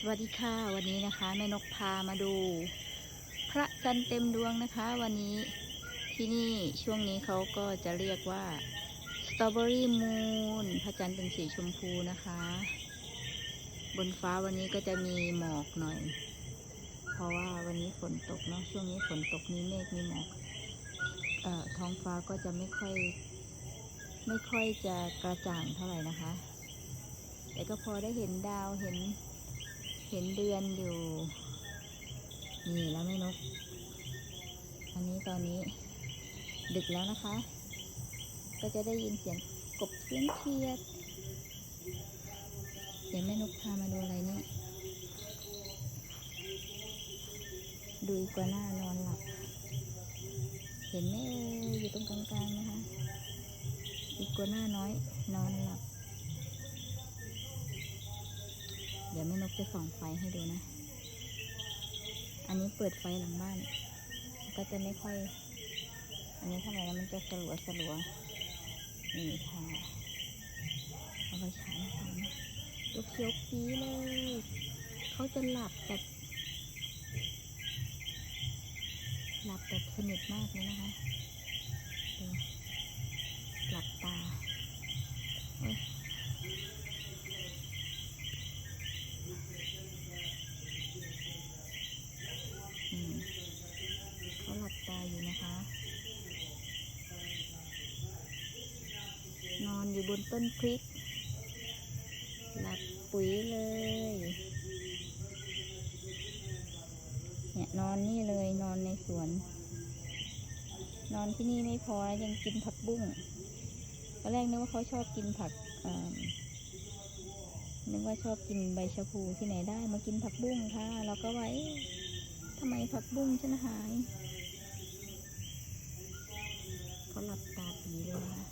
สวัสดีค่ะ วันนี้นะคะแม่นกพามาดู พระจันทร์เต็มดวงนะคะ วันนี้ที่นี่ช่วงนี้เขาก็จะเรียกว่าสตรอเบอรี่มูนพระจันทร์เป็นสีชมพูนะคะ บนฟ้าวันนี้ก็จะมีหมอกหน่อย เพราะว่าวันนี้ฝนตกเนาะช่วงนี้ฝนตกมีเมฆมีหมอกเอ่อท้องฟ้าก็จะไม่ค่อย ไม่ค่อยจะกระจ่างเท่าไหร่นะคะ แต่ก็พอได้เห็นดาวเห็น เห็นเดือนอยู่ นี่แล้วแม่นก อันนี้ตอนนี้ ดึกแล้วนะคะ ก็จะได้ยินเสียงกบเสียงเขียด เดี๋ยวแม่นกพามาดูอะไรนี่ดูอีกัวหน้านอนหลับ เห็นไหมเอ่อยู่ตรงกลางๆนะคะ อีกัวหน้าน้อยนอนหลับ เดี๋ยวแม่นกจะส่องไฟให้ดูนะ อันนี้เปิดไฟหลังบ้าน ก็จะไม่ค่อย อันนี้ทำไมแล้วมันจะสลัวสลัวนี่ค่ะเอาไปฉายให้ฟันตัวเขียวปีเลย เขาจะหลับแบบหลับแบบสนิทมากเลยนะคะหลับตาโอ้ย อืมเขาหลับตาอยู่ นอนอยู่บนต้นพริก หลับปุ๋ยเลย เนี่ยนอนนี่เลยนอนในสวน นอนที่นี่ไม่พอนะยังกินผักบุ้งตอนแรกนึกว่าเขาชอบกินผักนึกว่าชอบกินใบชะพูที่ไหนได้มากินผักบุ้งค่ะ เราก็ไว้ทำไมผักบุ้งฉันหาย ดีเลยนะ